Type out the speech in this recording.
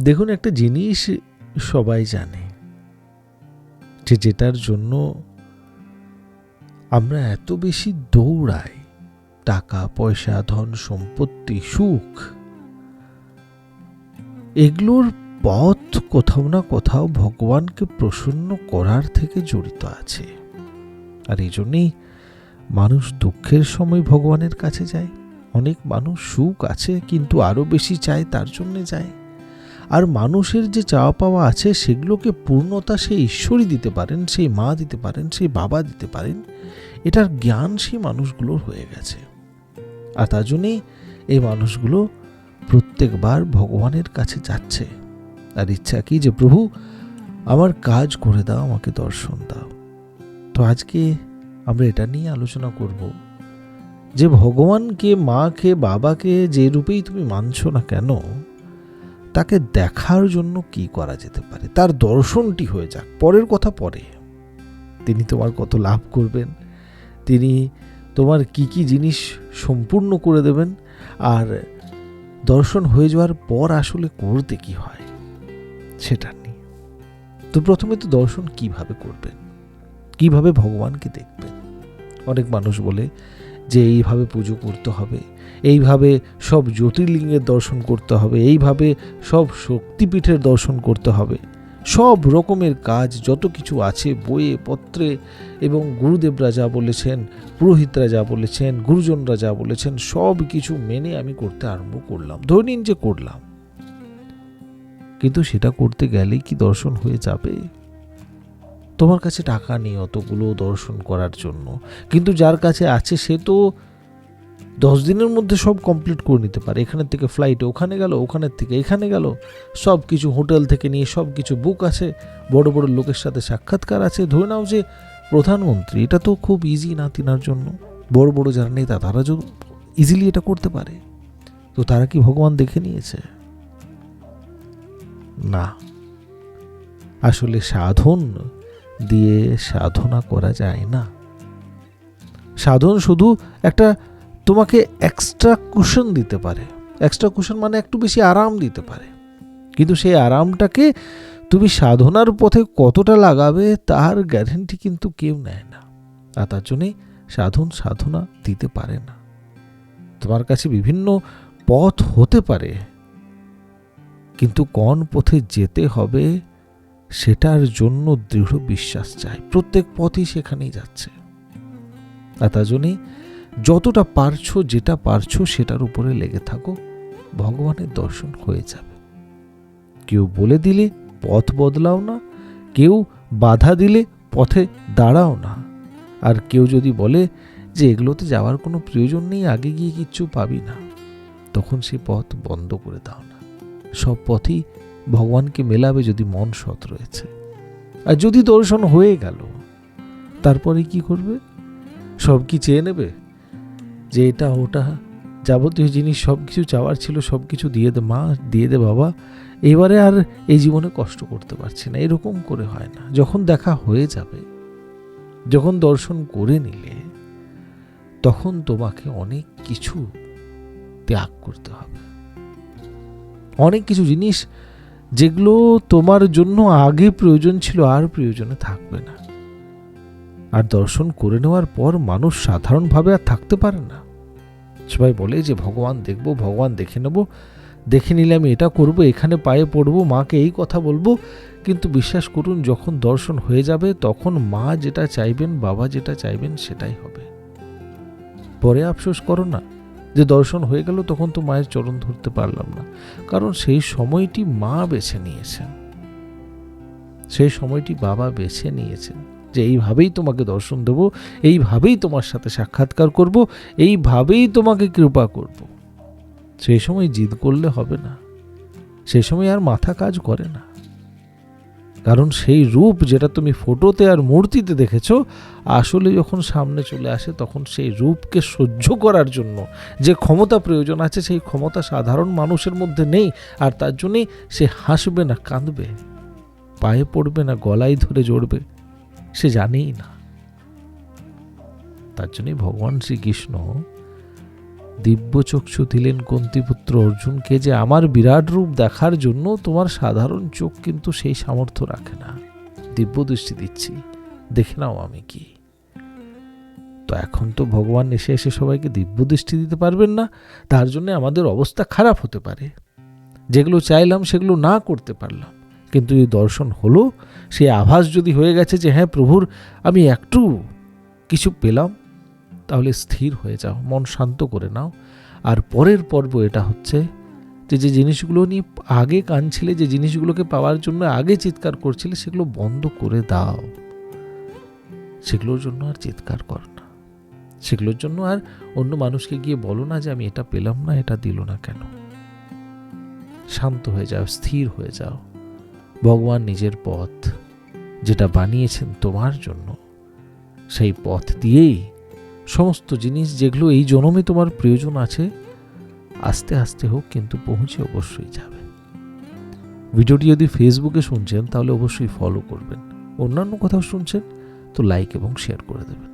দেখুন, একটা জিনিস সবাই জানে যে যেটার জন্য আমরা এত বেশি দৌড়াই, টাকা, পয়সা, ধন, সম্পত্তি, সুখ, এগুলোর পথ কোথাও না কোথাও ভগবানকে প্রসন্ন করার থেকে জড়িত আছে। আর এই জন্যেই মানুষ দুঃখের সময় ভগবানের কাছে যায়। অনেক মানুষ সুখ আছে, কিন্তু আরও বেশি চায়, তার জন্যে যায়। আর মানুষের যে চাওয়া পাওয়া আছে, সেগুলোকে পূর্ণতা সেই ঈশ্বরই দিতে পারেন, সেই মা দিতে পারেন, সেই বাবা দিতে পারেন। এটার জ্ঞান সেই মানুষগুলোর হয়ে গেছে। আর তার জন্যেই এই মানুষগুলো প্রত্যেকবার ভগবানের কাছে যাচ্ছে। আর ইচ্ছা কি যে, প্রভু, আমার কাজ করে দাও, আমাকে দর্শন দাও। তো আজকে আমরা এটা নিয়ে আলোচনা করব যে, ভগবানকে, মাকে, বাবাকে যে রূপেই তুমি মানছো না কেন তাকে দেখার জন্য কি করা যেতে পারে? তার দর্শনটি হয়ে যাক, পরের কথা পরে। তিনি তোমার কত লাভ করবেন? তিনি তোমার কি কি জিনিস সম্পূর্ণ করে দেবেন? আর দর্শন হয়ে যাওয়ার পর আসলে করতে কি হয়? সেটা নিয়ে। তো প্রথমে তো দর্শন কীভাবে করবেন? কীভাবে ভগবানকে দেখবেন? অনেক মানুষ বলে যে এইভাবে পুজো করতে হবে, এইভাবে সব জ্যোতির্লিঙ্গের দর্শন করতে হবে, এইভাবে সব শক্তিপীঠের দর্শন করতে হবে। সব রকমের কাজ, যত কিছু আছে, বইয়ে, পত্রে এবং গুরুদেবরা যা বলেছেন পুরোহিতরা যা বলেছেন গুরুজনরা যা বলেছেন, সব কিছু মেনে আমি করতে আরম্ভ করলাম। ধরে নিন যে করলাম। কিন্তু সেটা করতে গেলেই কি দর্শন হয়ে যাবে? তোমার কাছে টাকা নেই অতগুলো দর্শন করার জন্য। কিন্তু যার কাছে আছে, সে তো দশ দিনের মধ্যে সব কমপ্লিট করে নিতে পারে। এখানের থেকে ফ্লাইটে ওখানে গেল, ওখানের থেকে এখানে গেল। সব কিছু হোটেল থেকে নিয়ে সব কিছু বুক আছে। বড় বড় লোকের সাথে সাক্ষাৎকার আছে। ধরে নাও যে প্রধানমন্ত্রী, এটা তো খুব ইজি না তিনার জন্য। বড় বড় যারা নেতা, তারা যদি ইজিলি এটা করতে পারে। তো তারা কি ভগবান দেখে নিয়েছে? না। আসলে সাধন দিয়ে সাধনা করা যায় না। সাধন শুধু একটা তোমাকে এক্সট্রা কুশন দিতে পারে। এক্সট্রা কুশন মানে একটু বেশি আরাম দিতে পারে। কিন্তু সেই আরামটাকে তুমি সাধনার পথে কতটা লাগাবে তার গ্যারেন্টি কিন্তু কেউ নেয় না। আর তার জন্যে সাধন সাধনা দিতে পারে না। তোমার কাছে বিভিন্ন পথ হতে পারে। কিন্তু কোন পথে যেতে হবে সেটার জন্য দৃঢ় বিশ্বাস চাই। প্রত্যেক পথই সেখানেই যাচ্ছে। আর তার জন্যই যতটা পারছ, যেটা পারছ, সেটার উপরে লেগে থাকো। ভগবানের দর্শন হয়ে যাবে। কেউ বলে দিলে পথ বদলাও না, কেউ বাধা দিলে পথে দাঁড়াও না। আর কেউ যদি বলে যে এগুলোতে যাওয়ার কোনো প্রয়োজন নেই, আগে গিয়ে কিচ্ছু পাবি না, তখন সে পথ বন্ধ করে দাও না। সব পথই ভগবানকে মেলাবে যদি মন সৎ রয়েছে। আর যদি দর্শন হয়ে গেল, তারপরে কি করবে? সব কি চেয়ে নেবে? যে এটা ওটা যাবতীয় জিনিস সব কিছু চাওয়ার ছিল সব কিছু দিয়ে দে মা, দিয়ে দে বাবা। এবারে আর এই জীবনে কষ্ট করতে পারছি না, এরকম করে হয় না। যখন দেখা হয়ে যাবে, যখন দর্শন করে নিলে, তখন তোমাকে অনেক কিছু ত্যাগ করতে হবে। অনেক কিছু জিনিস যেগুলো তোমার জন্য আগে প্রয়োজন ছিল, আর প্রয়োজনে থাকবে না। আর দর্শন করে নেওয়ার পর মানুষ সাধারণভাবে আর থাকতে পারে না। সবাই বলে যে, ভগবান দেখব, ভগবান দেখে নেব। দেখে নিলে আমি এটা করব, এখানে পায়ে পড়ব, মাকে এই কথা বলব। কিন্তু বিশ্বাস করুন, যখন দর্শন হয়ে যাবে, তখন মা যেটা চাইবেন, বাবা যেটা চাইবেন, সেটাই হবে। পরে আফসোস করো না। যে দর্শন হয়ে গেল, তখন তো মায়ের চরণ ধরতে পারলাম না। কারণ সেই সময়টি মা বেছে নিয়েছেন। সেই সময়টি বাবা বেছে নিয়েছেন যে এইভাবেই তোমাকে দর্শন দেব, এইভাবেই তোমার সাথে সাক্ষাৎকার করব, এইভাবেই তোমাকে কৃপা করব। সেই সময় জিদ করলে হবে না। সেই সময় আর মাথা কাজ করে না। কারণ সেই রূপ যেটা তুমি ফটোতে আর মূর্তিতে দেখেছ, আসলে যখন সামনে চলে আসে তখন সেই রূপকে সহ্য করার জন্য যে ক্ষমতা প্রয়োজন আছে সেই ক্ষমতা সাধারণ মানুষের মধ্যে নেই, আর তার জন্যেই সে হাসবে না, কাঁদবে, পায়ে পড়বে না, গলায় ধরে জড়বে, সে জানেই না। তার জন্যই ভগবান শ্রীকৃষ্ণ দিব্য চক্ষু দিলেন কন্তিপুত্র অর্জুনকে যে আমার বিরাট রূপ দেখার জন্য তোমার সাধারণ চোখ কিন্তু সেই সামর্থ্য রাখে না। দিব্য দৃষ্টি দিচ্ছি। দেখে নাও আমি কি। তো এখন তো ভগবান এসে এসে সবাইকে দিব্য দৃষ্টি দিতে পারবেন না, তার জন্য আমাদের অবস্থা খারাপ হতে পারে। যেগুলো চাইলাম সেগুলো না করতে পারলাম। কিন্তু এই দর্শন হলো, সেই আভাস যদি হয়ে গেছে যে হ্যাঁ প্রভুর, আমি একটু কিছু পেলাম তাহলে স্থির হয়ে যাও, মন শান্ত করে নাও। আর পরের পর্ব এটা হচ্ছে যে যে জিনিসগুলো নিয়ে আগে কাঁদছিলে যে জিনিসগুলোকে পাওয়ার জন্য আগে চিৎকার করছিলে, সেগুলো বন্ধ করে দাও। সেগুলোর জন্য আর চিৎকার কর না। সেগুলোর জন্য আর অন্য মানুষকে গিয়ে বলো না যে, আমি এটা পেলাম না, এটা দিল না কেন? শান্ত হয়ে যাও, স্থির হয়ে যাও। ভগবান নিজের পথ, যেটা বানিয়েছেন তোমার জন্য, সেই পথ দিয়েই সমস্ত জিনিস যেগুলো এই জনমে তোমার প্রয়োজন আছে, আস্তে আস্তে হোক কিন্তু পৌঁছে অবশ্যই যাবে। ভিডিওটি যদি ফেসবুকে শুনছেন, তাহলে অবশ্যই ফলো করবেন। অন্যান্য কোথাও শুনছেন, তো লাইক এবং শেয়ার করে দেবেন।